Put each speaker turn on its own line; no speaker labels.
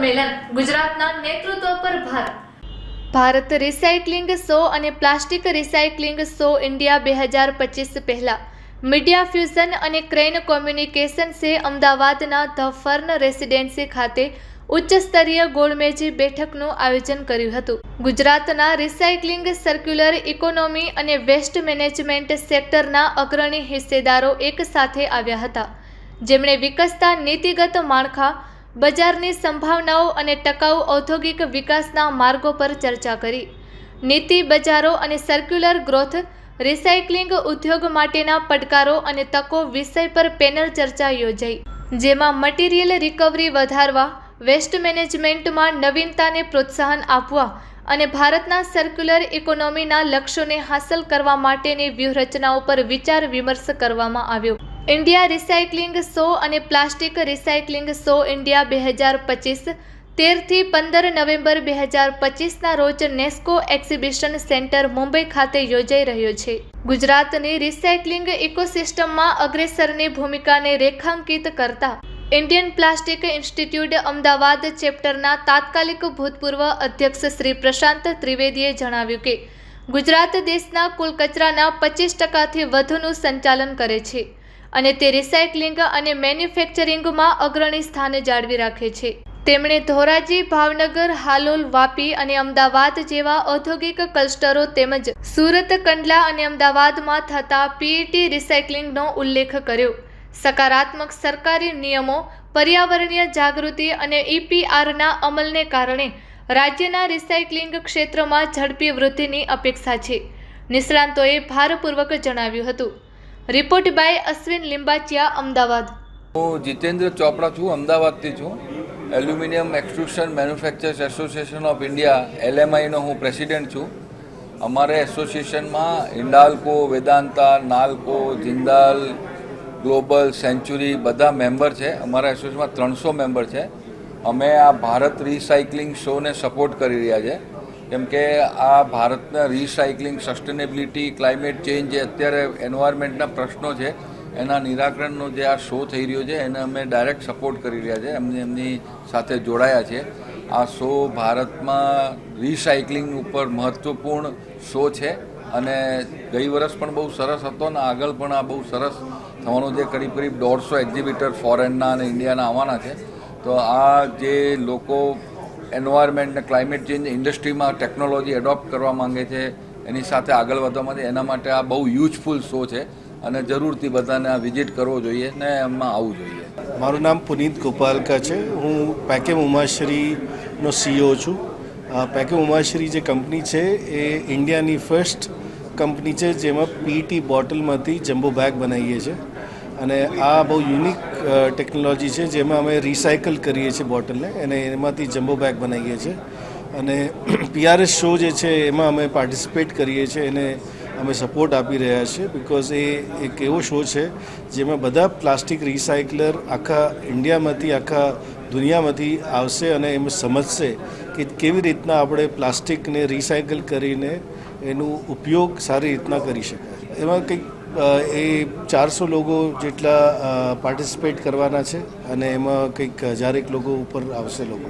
સંમેલન, ગુજરાતના નેતૃત્વ પર ભાર. ભારત રિસાયકલિંગ સો અને પ્લાસ્ટિક રિસાયકલિંગ સો ઇન્ડિયા બે હજાર પચીસ પહેલાં. મીડિયા ફ્યુઝન અને ક્રેન કોમ્યુનિકેશન્સે અમદાવાદના ધ ફર્ન રેસિડેન્સી ખાતે ઉચ્ચ સ્તરીય ગોળમેજી બેઠકનું આયોજન કર્યું હતું. ગુજરાતના રિસાયકલિંગ સર્ક્યુલર ઇકોનોમી અને વેસ્ટ મેનેજમેન્ટ સેક્ટરના અગ્રણી હિસ્સેદારો એક સાથે આવ્યા હતા. જેમણે વિકસતા નીતિગત માળખા બજારની સંભાવનાઓ અને ટકાઉ ઔદ્યોગિક વિકાસના માર્ગો પર ચર્ચા કરી. નીતિ બજારો અને સર્ક્યુલર ગ્રોથ રિસાયકલિંગ ઉદ્યોગ માટેના પડકારો અને તકો વિષય પર પેનલ ચર્ચા યોજાઈ. જેમાં મટીરિયલ રિકવરી વધારવા વેસ્ટ મેનેજમેન્ટમાં નવીનતાને પ્રોત્સાહન આપવા અને ભારતના સર્ક્યુલર ઇકોનોમીના લક્ષ્યોને હાંસલ કરવા માટેની વ્યૂહરચનાઓ પર વિચાર વિમર્શ કરવામાં આવ્યો. ઇન્ડિયા રિસાયકલિંગ સો અને પ્લાસ્ટિક રિસાયકલિંગ સો ઇન્ડિયા બે હજાર પચીસ, તેરથી પંદર નવેમ્બર બે હજાર પચીસના રોજ નેસ્કો એક્ઝિબિશન સેન્ટર મુંબઈ ખાતે યોજાઈ રહ્યો છે. ગુજરાતની રિસાયકલિંગ ઇકોસિસ્ટમમાં અગ્રેસરની ભૂમિકાને રેખાંકિત કરતા ઇન્ડિયન પ્લાસ્ટિક ઇન્સ્ટિટ્યૂટ અમદાવાદ ચેપ્ટરના તાત્કાલિક ભૂતપૂર્વ અધ્યક્ષ શ્રી પ્રશાંત ત્રિવેદીએ જણાવ્યું કે, ગુજરાત દેશના કુલ કચરાના પચીસ ટકાથી વધુનું સંચાલન કરે છે. અને તે રિસાયકલિંગ અને મેન્યુફેક્ચરિંગમાં અગ્રણી સ્થાન જાળવી રાખે છે. તેમણે ધોરાજી, ભાવનગર, હાલોલ, વાપી અને અમદાવાદ જેવા ઔદ્યોગિક ક્લસ્ટરો તેમજ સુરત, કંડલા અને અમદાવાદમાં થતા પીઈટી રિસાયકલિંગનો ઉલ્લેખ કર્યો. સકારાત્મક સરકારી નિયમો, પર્યાવરણીય જાગૃતિ અને ઈપીઆરના અમલને કારણે રાજ્યના રિસાયકલિંગ ક્ષેત્રમાં ઝડપી વૃદ્ધિની અપેક્ષા છે. નિષ્ણાંતોએ ભારપૂર્વક જણાવ્યું હતું. Report by Ashwin Limbachiya, Ahmedabad.
હું જીતેન્દ્ર ચોપડા છું, અમદાવાદથી છું. Aluminium extrusion manufacturers association of India એલએમઆઈનો હું પ્રેસિડેન્ટ છું. અમારે એસોસિએશનમાં ઇન્ડાલ્કો વેદાંતા, નાલ્કો, જિંદાલ, ગ્લોબલ, સેન્ચુરી બધા મેમ્બર છે. અમારા એસોસિએશનમાં ત્રણસો મેમ્બર છે. અમે આ ભારત રિસાયકલિંગ શોને સપોર્ટ કરી રહ્યા છે. કેમ કે આ ભારતના રિસાયકલિંગ સસ્ટેનેબિલિટી ક્લાઇમેટ ચેન્જ જે અત્યારે એન્વાયરમેન્ટના પ્રશ્નો છે, એના નિરાકરણનો જે આ શો થઈ રહ્યો છે, એને અમે ડાયરેક્ટ સપોર્ટ કરી રહ્યા છે, એમને એમની સાથે જોડાયા છે. આ શો ભારતમાં રિસાયકલિંગ ઉપર મહત્ત્વપૂર્ણ શો છે અને ગઈ વર્ષ પણ બહુ સરસ હતો અને આગળ પણ આ બહુ સરસ થવાનો જે કરીબ કરીબ દોઢસો એક્ઝિબિટર ફોરેનના અને ઇન્ડિયાના આવવાના છે. તો આ જે લોકો એન્વાયરમેન્ટ ને ક્લાઇમેટ ચેન્જ ઇન્ડસ્ટ્રીમાં ટેકનોલોજી એડોપ્ટ કરવા માંગે છે, એની સાથે આગળ વધવા માટે એના માટે આ બહુ યુઝફુલ શો છે અને જરૂરથી બધાને આ વિઝિટ કરવો જોઈએ ને એમાં આવવું જોઈએ.
મારું નામ પુનીત ગોપાલકા છે. હું પેકેમ ઉમાશ્રીનો સીઈઓ છું. પેકેમ ઉમાશ્રી જે કંપની છે, એ ઇન્ડિયાની ફર્સ્ટ કંપની છે, જેમાં પીટી બોટલમાંથી જમ્બો બેગ બનાવીએ છીએ. અને આ બહુ યુનિક ટેકનોલોજી છે જેમાં અમે રિસાયકલ કરીએ છીએ બોટલને અને એમાંથી જમ્બો બેગ બનાવીએ છીએ. અને પીઆરએસ શો જે છે એમાં અમે પાર્ટિસિપેટ કરીએ છીએ એને અમે સપોર્ટ આપી રહ્યા છીએ બિકોઝ એ એક એવો શો છે જેમાં બધા પ્લાસ્ટિક રિસાયકલર આખા ઇન્ડિયામાંથી આખા દુનિયામાંથી આવશે અને એમ સમજશે કે કેવી રીતના આપણે પ્લાસ્ટિકને રિસાયકલ કરીને એનો ઉપયોગ સારી રીતના કરી શકાય. એમાં કંઈક એ ચારસો લોકો જેટલા પાર્ટિસિપેટ કરવાના છે અને એમાં કંઈક હજારેક લોકો ઉપર આવશે લોકો.